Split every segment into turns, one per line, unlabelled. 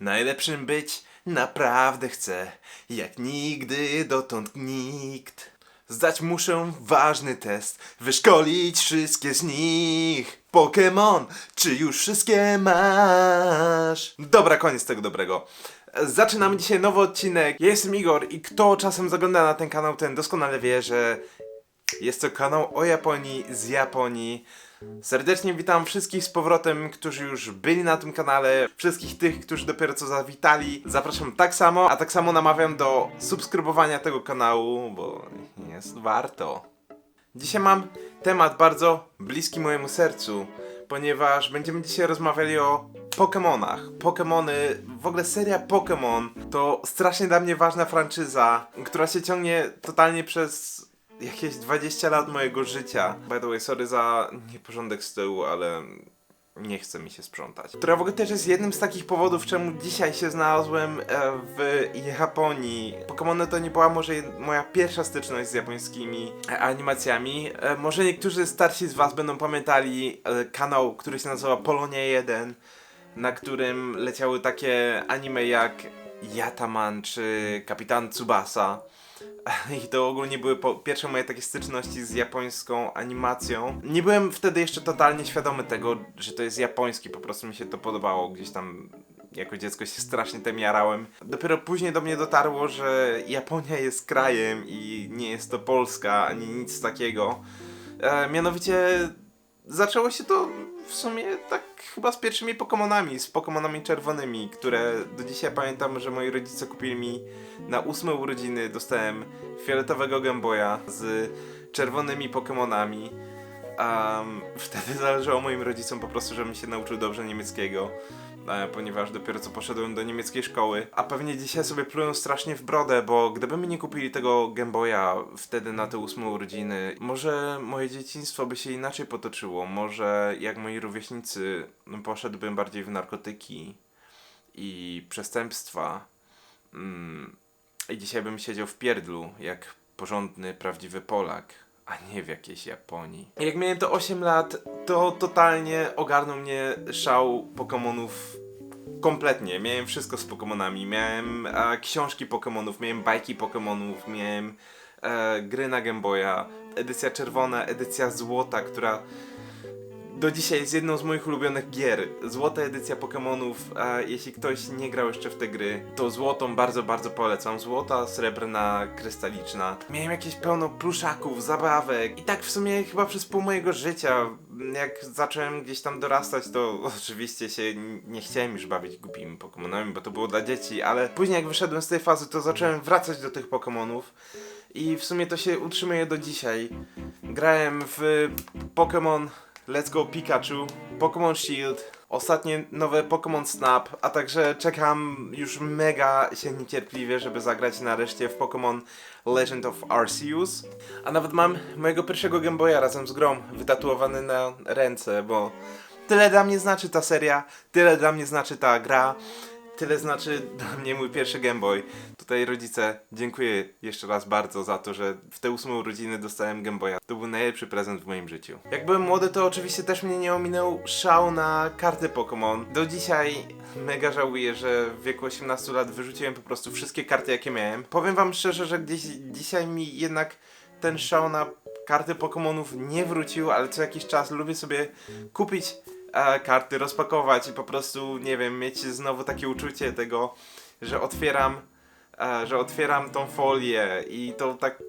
Najlepszym być naprawdę chcę, jak nigdy dotąd nikt. Zdać muszę ważny test, wyszkolić wszystkie z nich. Pokémon, czy już wszystkie masz? Dobra, koniec tego dobrego. Zaczynamy dzisiaj nowy odcinek. Ja jestem Igor i kto czasem zagląda na ten kanał, ten doskonale wie, że jest to kanał o Japonii z Japonii. Serdecznie witam wszystkich z powrotem, którzy już byli na tym kanale, wszystkich tych, którzy dopiero co zawitali. Zapraszam tak samo, a tak samo namawiam do subskrybowania tego kanału, bo jest warto. Dzisiaj mam temat bardzo bliski mojemu sercu, ponieważ będziemy dzisiaj rozmawiali o Pokemonach. Pokemony, w ogóle seria Pokemon to strasznie dla mnie ważna franczyza, która się ciągnie totalnie przez jakieś 20 lat mojego życia. By the way, sorry za nieporządek z tyłu, ale nie chce mi się sprzątać. Która w ogóle też jest jednym z takich powodów, czemu dzisiaj się znalazłem e, w Japonii. Pokémony to nie była może moja pierwsza styczność z japońskimi e, animacjami. E, Może niektórzy starsi z was będą pamiętali kanał, który się nazywa Polonia 1, na którym leciały takie anime jak Yataman czy Kapitan Tsubasa. I to ogólnie były pierwsze moje takie styczności z japońską animacją. Nie byłem wtedy jeszcze totalnie świadomy tego, że to jest japoński, po prostu mi się to podobało gdzieś tam. Jako dziecko się strasznie tym jarałem. Dopiero później do mnie dotarło, że Japonia jest krajem i nie jest to Polska ani nic takiego. E, mianowicie zaczęło się to w sumie tak chyba z pierwszymi Pokemonami, z Pokemonami czerwonymi, które do dzisiaj pamiętam, że moi rodzice kupili mi na ósme urodziny. Dostałem fioletowego Gameboya z czerwonymi Pokemonami. Um, wtedy zależało moim rodzicom po prostu, żebym się nauczył dobrze niemieckiego, ponieważ dopiero co poszedłem do niemieckiej szkoły. A pewnie dzisiaj sobie plują strasznie w brodę, bo gdyby mi nie kupili tego Gameboya wtedy na te ósme urodziny, może moje dzieciństwo by się inaczej potoczyło. Może jak moi rówieśnicy no, poszedłbym bardziej w narkotyki i przestępstwa. Mm, I dzisiaj bym siedział w pierdlu, jak porządny, prawdziwy Polak, a nie w jakiejś Japonii. Jak miałem to 8 lat, to totalnie ogarnął mnie szał Pokémonów kompletnie. Miałem wszystko z Pokémonami. Miałem e, książki Pokémonów, miałem bajki Pokémonów, miałem e, gry na Game Boya, edycja czerwona, edycja złota, która do dzisiaj jest jedną z moich ulubionych gier. Złota edycja Pokémonów, a jeśli ktoś nie grał jeszcze w te gry, to złotą bardzo, bardzo polecam. Złota, srebrna, krystaliczna. Miałem jakieś pełno pluszaków, zabawek i tak w sumie chyba przez pół mojego życia. Jak zacząłem gdzieś tam dorastać, to oczywiście się nie chciałem już bawić głupimi Pokémonami, bo to było dla dzieci, ale później jak wyszedłem z tej fazy, to zacząłem wracać do tych Pokémonów. I w sumie to się utrzymuje do dzisiaj. Grałem w Pokémon Let's Go Pikachu, Pokémon Shield, ostatnie nowe Pokémon Snap, a także czekam już mega się niecierpliwie, żeby zagrać nareszcie w Pokémon Legend of Arceus. A nawet mam mojego pierwszego Game Boya razem z grą wytatuowany na ręce, bo tyle dla mnie znaczy ta seria, tyle dla mnie znaczy ta gra. Tyle znaczy dla mnie mój pierwszy Game Boy. Tutaj rodzice, dziękuję jeszcze raz bardzo za to, że w te ósme urodziny dostałem Game Boya. To był najlepszy prezent w moim życiu. Jak byłem młody, to oczywiście też mnie nie ominął szał na karty Pokémon. Do dzisiaj mega żałuję, że w wieku 18 lat wyrzuciłem po prostu wszystkie karty, jakie miałem. Powiem wam szczerze, że gdzieś dzisiaj mi jednak ten szał na karty Pokémonów nie wrócił, ale co jakiś czas lubię sobie kupić e, karty, rozpakować i po prostu, nie wiem, mieć znowu takie uczucie tego, że otwieram, e, że otwieram tą folię i to tak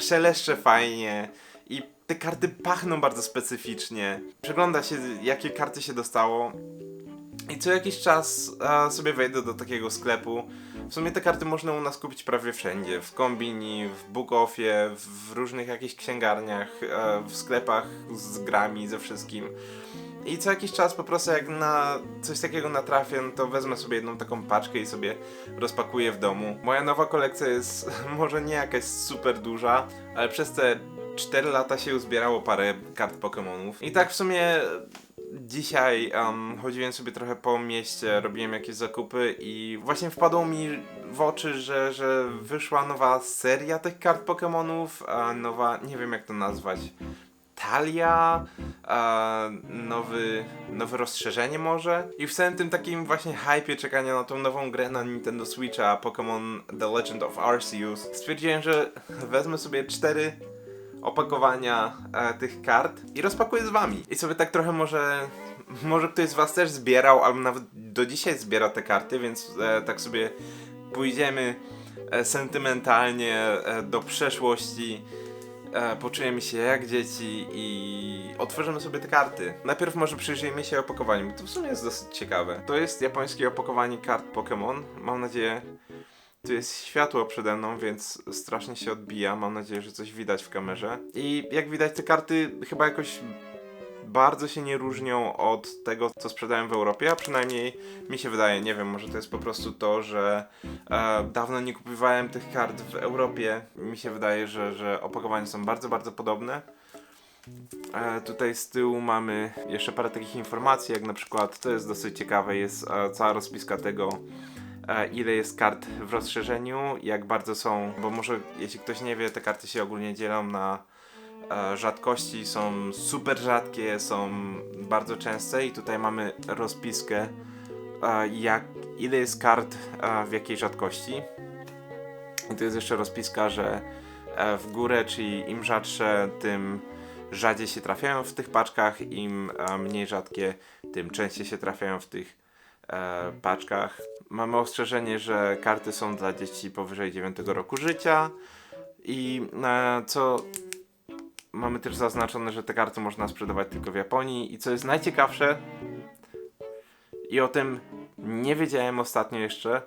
szeleszcze fajnie i te karty pachną bardzo specyficznie. Przegląda się, jakie karty się dostało. I co jakiś czas e, sobie wejdę do takiego sklepu. W sumie te karty można u nas kupić prawie wszędzie. W kombini, w Bookoffie, w różnych jakichś księgarniach, e, w sklepach z grami, ze wszystkim. I co jakiś czas po prostu jak na coś takiego natrafię, to wezmę sobie jedną taką paczkę i sobie rozpakuję w domu. Moja nowa kolekcja jest może nie jakaś super duża, ale przez te 4 lata się uzbierało parę kart Pokémonów. I tak w sumie dzisiaj um, chodziłem sobie trochę po mieście, robiłem jakieś zakupy i właśnie wpadło mi w oczy, że, że wyszła nowa seria tych kart Pokémonów, nowa, nie wiem jak to nazwać, Talia, e, nowy, nowe rozszerzenie może. I w całym tym takim właśnie hypie czekania na tą nową grę na Nintendo Switcha, Pokémon The Legend of Arceus, stwierdziłem, że wezmę sobie cztery opakowania e, tych kart i rozpakuję z wami. I sobie tak trochę może, może ktoś z was też zbierał, albo nawet do dzisiaj zbiera te karty, więc e, tak sobie pójdziemy e, sentymentalnie e, do przeszłości. E, poczujemy się jak dzieci i otworzymy sobie te karty. Najpierw może przyjrzyjmy się opakowaniu, bo to w sumie jest dosyć ciekawe. To jest japońskie opakowanie kart Pokémon. Mam nadzieję, tu jest światło przede mną, więc strasznie się odbija. Mam nadzieję, że coś widać w kamerze. I jak widać, te karty chyba jakoś bardzo się nie różnią od tego, co sprzedają w Europie, a przynajmniej mi się wydaje, nie wiem, może to jest po prostu to, że e, dawno nie kupowałem tych kart w Europie. Mi się wydaje, że, że opakowania są bardzo, bardzo podobne. E, tutaj z tyłu mamy jeszcze parę takich informacji, jak na przykład, to jest dosyć ciekawe, jest e, cała rozpiska tego, e, ile jest kart w rozszerzeniu, jak bardzo są, bo może jeśli ktoś nie wie, te karty się ogólnie dzielą na rzadkości, są super rzadkie, są bardzo częste i tutaj mamy rozpiskę, jak, ile jest kart w jakiej rzadkości. I tu jest jeszcze rozpiska, że e, w górę, czyli im rzadsze, tym rzadziej się trafiają w tych paczkach, im mniej rzadkie, tym częściej się trafiają w tych e, paczkach. Mamy ostrzeżenie, że karty są dla dzieci powyżej 9 roku życia i e, co mamy też zaznaczone, że te karty można sprzedawać tylko w Japonii. I co jest najciekawsze i o tym nie wiedziałem ostatnio jeszcze,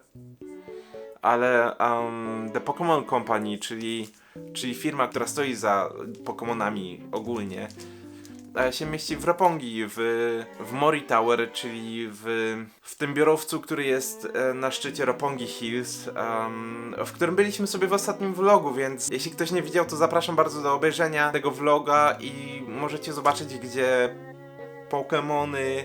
ale um, The Pokémon Company, czyli, czyli firma, która stoi za Pokémonami ogólnie, się mieści w Roppongi, w, w Mori Tower, czyli w, w tym biurowcu, który jest e, na szczycie Roppongi Hills, em, w którym byliśmy sobie w ostatnim vlogu, więc jeśli ktoś nie widział, to zapraszam bardzo do obejrzenia tego vloga i możecie zobaczyć, gdzie Pokémony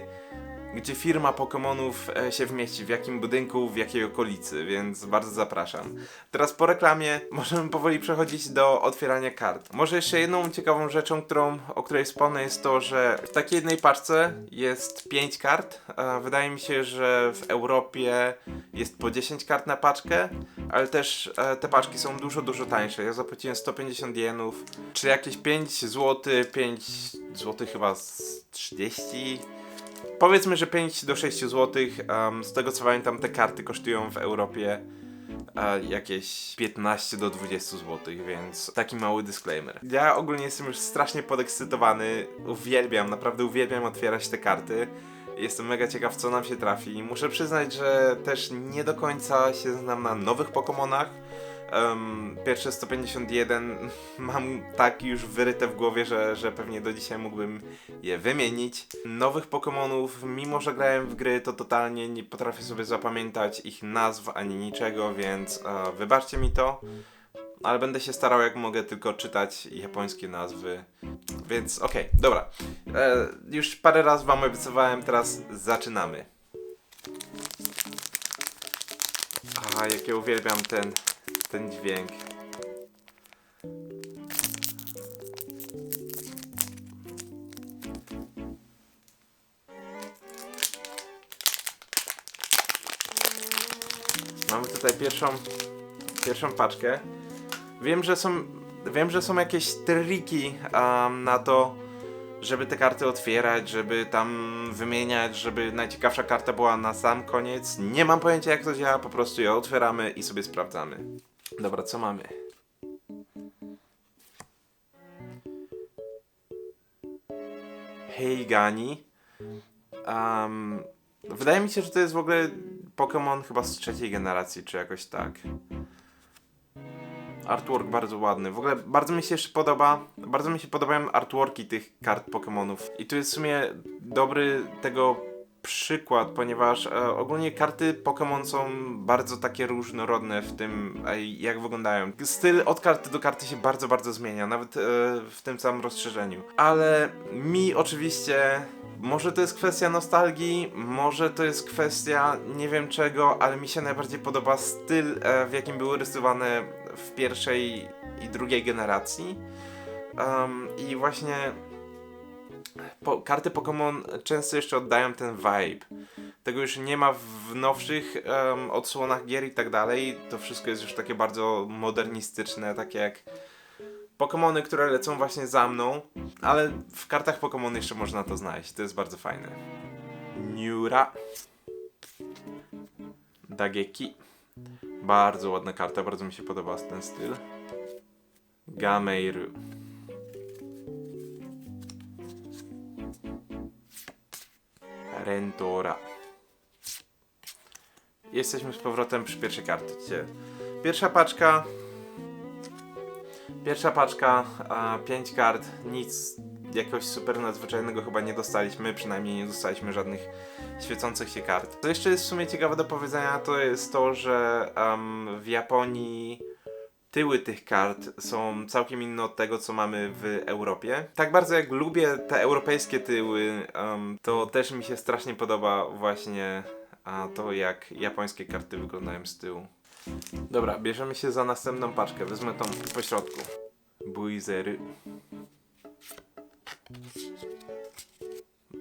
gdzie firma Pokémonów e, się wmieści, w jakim budynku, w jakiej okolicy, więc bardzo zapraszam. Teraz po reklamie możemy powoli przechodzić do otwierania kart. Może jeszcze jedną ciekawą rzeczą, którą, o której wspomnę jest to, że w takiej jednej paczce jest 5 kart. Wydaje mi się, że w Europie jest po 10 kart na paczkę, ale też e, te paczki są dużo, dużo tańsze. Ja zapłaciłem 150 jenów, czy jakieś 5 zł, 5 zł chyba z 30 Powiedzmy, że 5 do 6 zł. Um, z tego co pamiętam, te karty kosztują w Europie e, jakieś 15 do 20 zł, więc taki mały disclaimer. Ja ogólnie jestem już strasznie podekscytowany. Uwielbiam, naprawdę uwielbiam otwierać te karty. Jestem mega ciekaw, co nam się trafi. Muszę przyznać, że też nie do końca się znam na nowych Pokémonach. Um, pierwsze 151 mam tak już wyryte w głowie, że, że pewnie do dzisiaj mógłbym je wymienić. Nowych Pokémonów, mimo że grałem w gry, to totalnie nie potrafię sobie zapamiętać ich nazw ani niczego, więc e, wybaczcie mi to. Ale będę się starał jak mogę tylko czytać japońskie nazwy. Więc okej, dobra. E, już parę razy wam obiecywałem, teraz zaczynamy. A, jak ja uwielbiam ten, ten dźwięk. Mamy tutaj pierwszą, pierwszą paczkę. Wiem, że są, wiem, że są jakieś triki um, na to, żeby te karty otwierać, żeby tam wymieniać, żeby najciekawsza karta była na sam koniec. Nie mam pojęcia jak to działa, po prostu je otwieramy i sobie sprawdzamy. Dobra, co mamy? Hej Gani. Um, wydaje mi się, że to jest w ogóle Pokémon chyba z trzeciej generacji, czy jakoś tak. Artwork bardzo ładny. W ogóle bardzo mi się jeszcze podoba, bardzo mi się podobają artworki tych kart Pokémonów. I tu jest w sumie dobry tego przykład, ponieważ e, ogólnie karty Pokémon są bardzo takie różnorodne w tym, e, jak wyglądają. Styl od karty do karty się bardzo, bardzo zmienia, nawet e, w tym samym rozszerzeniu. Ale mi oczywiście może to jest kwestia nostalgii, może to jest kwestia nie wiem czego, ale mi się najbardziej podoba styl, e, w jakim były rysowane w pierwszej i drugiej generacji. Um, I właśnie po, karty Pokémon często jeszcze oddają ten vibe. Tego już nie ma w nowszych em, odsłonach gier i tak dalej. To wszystko jest już takie bardzo modernistyczne, takie jak Pokémony, które lecą właśnie za mną, ale w kartach Pokémon jeszcze można to znaleźć. To jest bardzo fajne. Niura. Dageki. Bardzo ładna karta, bardzo mi się podoba ten styl. Gameiru. Rentora. Jesteśmy z powrotem przy pierwszej karcie. Pierwsza paczka. Pierwsza paczka, a, pięć kart, nic jakoś super nadzwyczajnego chyba nie dostaliśmy, przynajmniej nie dostaliśmy żadnych świecących się kart. Co jeszcze jest w sumie ciekawe do powiedzenia, to jest to, że em, w Japonii tyły tych kart są całkiem inne od tego, co mamy w Europie. Tak bardzo jak lubię te europejskie tyły, em, to też mi się strasznie podoba właśnie a, to, jak japońskie karty wyglądają z tyłu. Dobra, bierzemy się za następną paczkę. Wezmę tą po środku. Buizery.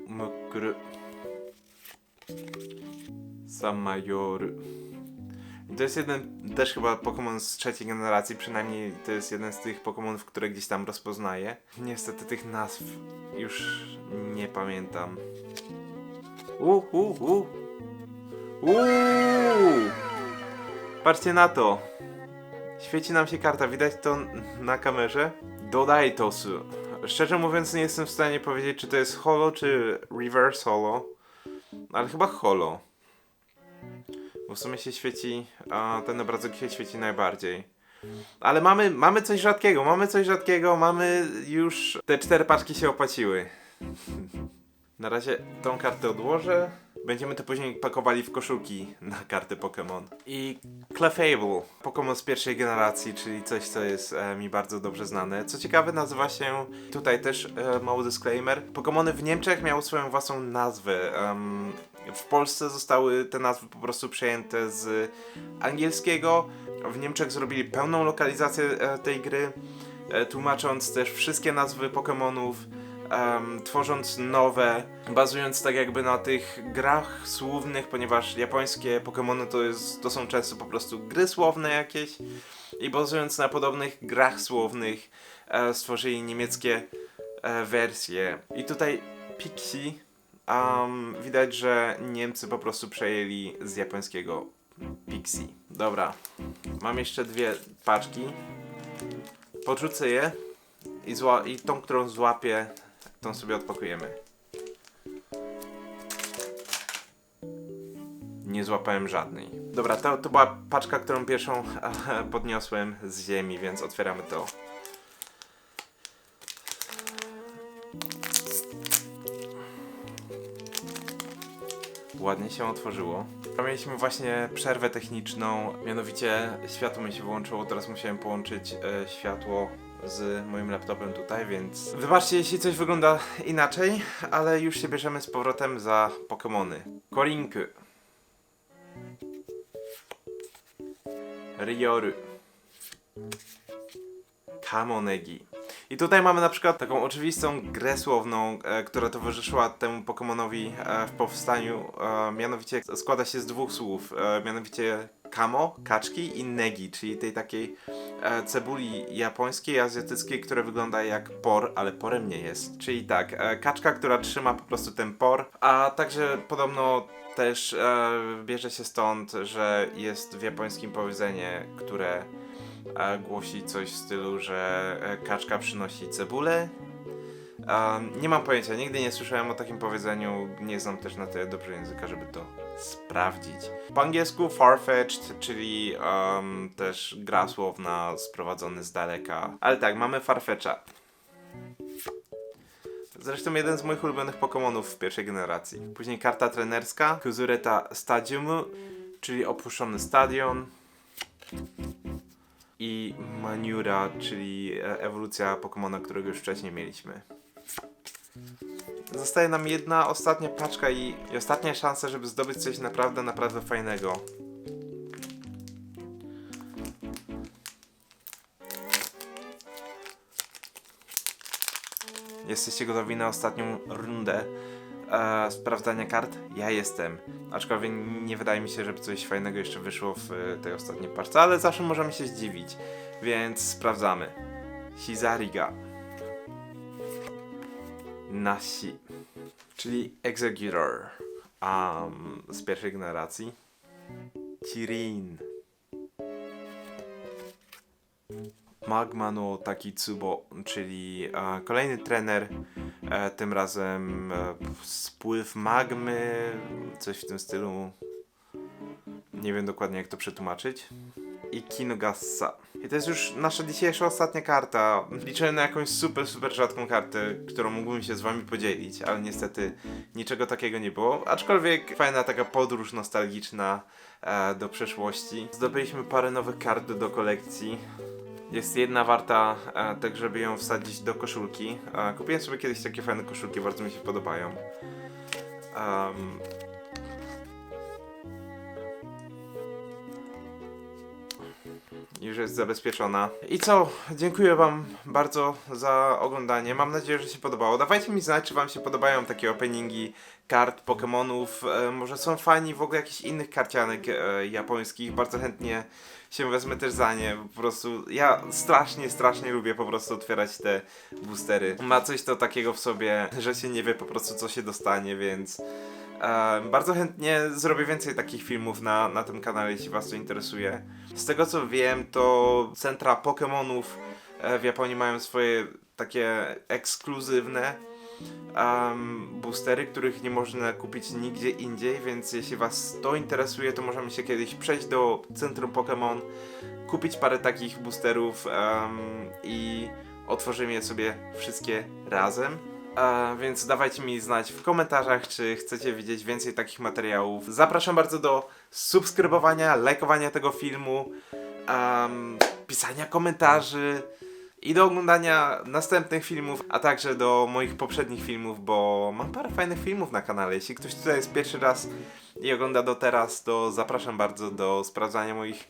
Mokry. Samajory. To jest jeden też chyba Pokémon z trzeciej generacji, przynajmniej to jest jeden z tych Pokémonów, które gdzieś tam rozpoznaję. Niestety tych nazw już nie pamiętam. U, u, u. Uuu! Patrzcie na to. Świeci nam się karta, widać to na kamerze. Dodaj tosu. Szczerze mówiąc nie jestem w stanie powiedzieć czy to jest holo czy reverse holo. Ale chyba holo. Bo w sumie się świeci, a ten obrazek się świeci najbardziej. Ale mamy, mamy coś rzadkiego, mamy coś rzadkiego, mamy już... Te cztery paczki się opłaciły. Na razie tą kartę odłożę. Będziemy to później pakowali w koszulki na karty Pokémon. I Clefable, Pokémon z pierwszej generacji, czyli coś, co jest e, mi bardzo dobrze znane. Co ciekawe, nazywa się, tutaj też e, mały disclaimer, Pokémony w Niemczech miały swoją własną nazwę. Em, w Polsce zostały te nazwy po prostu przejęte z angielskiego. W Niemczech zrobili pełną lokalizację e, tej gry, e, tłumacząc też wszystkie nazwy Pokémonów em, tworząc nowe, bazując tak jakby na tych grach słownych, ponieważ japońskie Pokémony to, jest, to są często po prostu gry słowne jakieś i bazując na podobnych grach słownych e, stworzyli niemieckie e, wersje. I tutaj Pixie em, widać, że Niemcy po prostu przejęli z japońskiego Pixie. Dobra, mam jeszcze dwie paczki. Podrzucę je i, i tą, którą złapię, tą sobie odpakujemy. Nie złapałem żadnej. Dobra, to, to była paczka, którą pierwszą podniosłem z ziemi, więc otwieramy to. Ładnie się otworzyło. Mieliśmy właśnie przerwę techniczną, mianowicie światło mi się wyłączyło, teraz musiałem połączyć e, światło z moim laptopem tutaj, więc wybaczcie jeśli coś wygląda inaczej, ale już się bierzemy z powrotem za Pokémony. Korinku. Rioru. Kamonegi. I tutaj mamy na przykład taką oczywistą grę słowną, e, która towarzyszyła temu Pokemonowi e, w powstaniu. E, mianowicie składa się z dwóch słów. E, mianowicie kamo, kaczki i negi, czyli tej takiej e, cebuli japońskiej, azjatyckiej, która wygląda jak por, ale porem nie jest. Czyli tak, e, kaczka, która trzyma po prostu ten por, a także podobno też e, bierze się stąd, że jest w japońskim powiedzenie, które e, głosi coś w stylu, że e, kaczka przynosi cebulę. Um, nie mam pojęcia, nigdy nie słyszałem o takim powiedzeniu, nie znam też na tyle dobrze języka, żeby to sprawdzić. Po angielsku farfetched, czyli um, też gra słowna sprowadzony z daleka. Ale tak, mamy farfetcha. Zresztą jeden z moich ulubionych Pokémonów w pierwszej generacji. Później karta trenerska, Kuzureta Stadiumu, czyli opuszczony stadion. I Maniura, czyli e, ewolucja Pokémona, którego już wcześniej mieliśmy. Zostaje nam jedna ostatnia paczka i, i ostatnia szansa, żeby zdobyć coś naprawdę, naprawdę fajnego. Jesteście gotowi na ostatnią rundę e, sprawdzania kart? Ja jestem. Aczkolwiek nie wydaje mi się, żeby coś fajnego jeszcze wyszło w e, tej ostatniej parce, ale zawsze możemy się zdziwić. Więc sprawdzamy. Hizariga. Nasi. Czyli Executor. Um, z pierwszej generacji. Kirin. Magma no Takitsubo, czyli e, kolejny trener, e, tym razem e, spływ magmy, coś w tym stylu. Nie wiem dokładnie jak to przetłumaczyć. I Kinogassa. I to jest już nasza dzisiejsza ostatnia karta. Liczę na jakąś super, super rzadką kartę, którą mógłbym się z wami podzielić, ale niestety niczego takiego nie było. Aczkolwiek fajna taka podróż nostalgiczna e, do przeszłości. Zdobyliśmy parę nowych kart do kolekcji. Jest jedna warta, e, tak żeby ją wsadzić do koszulki. E, kupiłem sobie kiedyś takie fajne koszulki, bardzo mi się podobają. Em, już jest zabezpieczona. I co? Dziękuję Wam bardzo za oglądanie. Mam nadzieję, że się podobało. Dawajcie mi znać, czy Wam się podobają takie openingi kart Pokémonów. E, może są fani w ogóle jakichś innych karcianek e, japońskich. Bardzo chętnie się wezmę też za nie. Po prostu ja strasznie, strasznie lubię po prostu otwierać te boostery. Ma coś to takiego w sobie, że się nie wie po prostu co się dostanie, więc bardzo chętnie zrobię więcej takich filmów na, na tym kanale, jeśli was to interesuje. Z tego co wiem, to centra Pokémonów e, w Japonii mają swoje takie ekskluzywne um, boostery, których nie można kupić nigdzie indziej, więc jeśli Was to interesuje, to możemy się kiedyś przejść do centrum Pokémon, kupić parę takich boosterów em, i otworzymy je sobie wszystkie razem. E, więc dawajcie mi znać w komentarzach, czy chcecie widzieć więcej takich materiałów. Zapraszam bardzo do subskrybowania, lajkowania tego filmu, pisania komentarzy i do oglądania następnych filmów, a także do moich poprzednich filmów, bo mam parę fajnych filmów na kanale. Jeśli ktoś tutaj jest pierwszy raz i ogląda do teraz, to zapraszam bardzo do sprawdzania moich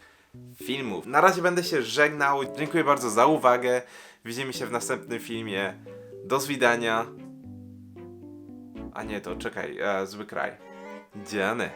filmów. Na razie będę się żegnał. Dziękuję bardzo za uwagę. Widzimy się w następnym filmie. Do zwidania. A nie, to czekaj, e, zły kraj. Dziany.